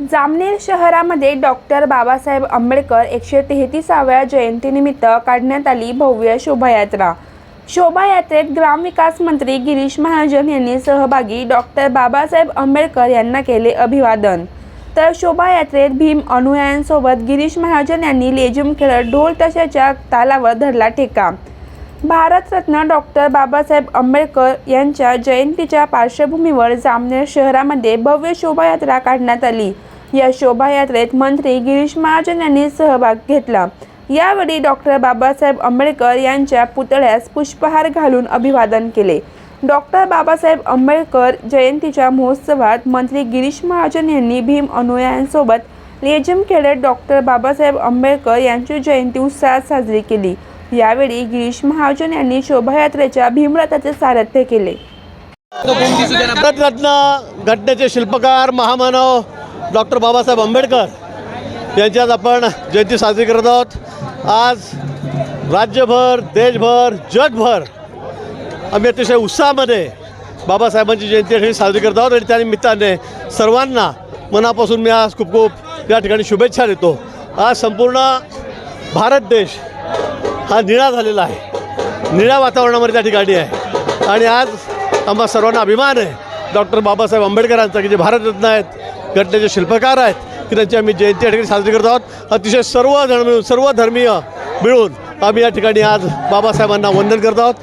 जामनेर शहरामध्ये डॉक्टर बाबासाहेब आंबेडकर एकशे तेहतीसाव्या जयंतीनिमित्त काढण्यात आली भव्य शोभायात्रा. शोभायात्रेत ग्रामविकास मंत्री गिरीश महाजन यांनी सहभागी डॉक्टर बाबासाहेब आंबेडकर यांना केले अभिवादन. तर शोभायात्रेत भीम अनुयायांसोबत गिरीश महाजन यांनी लेझिम खेळत ढोल तशाच्या तालावर धरला ठेका. भारतरत्न डॉक्टर बाबासाहेब आंबेडकर यांच्या जयंतीच्या पार्श्वभूमीवर जामनेर शहरामध्ये भव्य शोभायात्रा काढण्यात आली. या शोभायात्रेत मंत्री गिरीश महाजन यांनी सहभाग घेतला. यावेळी डॉक्टर बाबासाहेब आंबेडकर यांच्या पुतळ्यास पुष्पहार घालून अभिवादन केले. डॉक्टर बाबासाहेब आंबेडकर जयंतीच्या महोत्सवात मंत्री गिरीश महाजन यांनी भीम अनुयायांसोबत लेझिम खेळत डॉक्टर बाबासाहेब आंबेडकर यांची जयंती उत्साहात साजरी केली. यावेळी गिरीश महाजन यांनी शोभायात्रेच्या भीमरथाचे सारथ्य केले. भारतरत्न घटनेचे शिल्पकार महामानव डॉक्टर बाबासाहेब आंबेडकर यांची आज आपण जयंती साजरी करत आहोत. आज राज्यभर देशभर जगभर आम्ही अतिशय उत्साहामध्ये बाबासाहेबांची जयंती ठिकाणी साजरी करत आहोत आणि त्या निमित्ताने सर्वांना मनापासून मी आज खूप खूप या ठिकाणी शुभेच्छा देतो. आज संपूर्ण भारत देश हा निळा झालेला आहे. निळ्या वातावरणामध्ये त्या ठिकाणी आहे. आणि आज आम्हा सर्वांना अभिमान आहे. डॉक्टर बाबासाहेब आंबेडकरांचा की जे भारतरत्न आहेत घटनेचे शिल्पकार आहेत की त्यांची आम्ही जयंती या ठिकाणी साजरी करत आहोत. अतिशय सर्व धर्म मिळून सर्व धर्मीय मिळून आम्ही या ठिकाणी आज बाबासाहेबांना वंदन करत आहोत.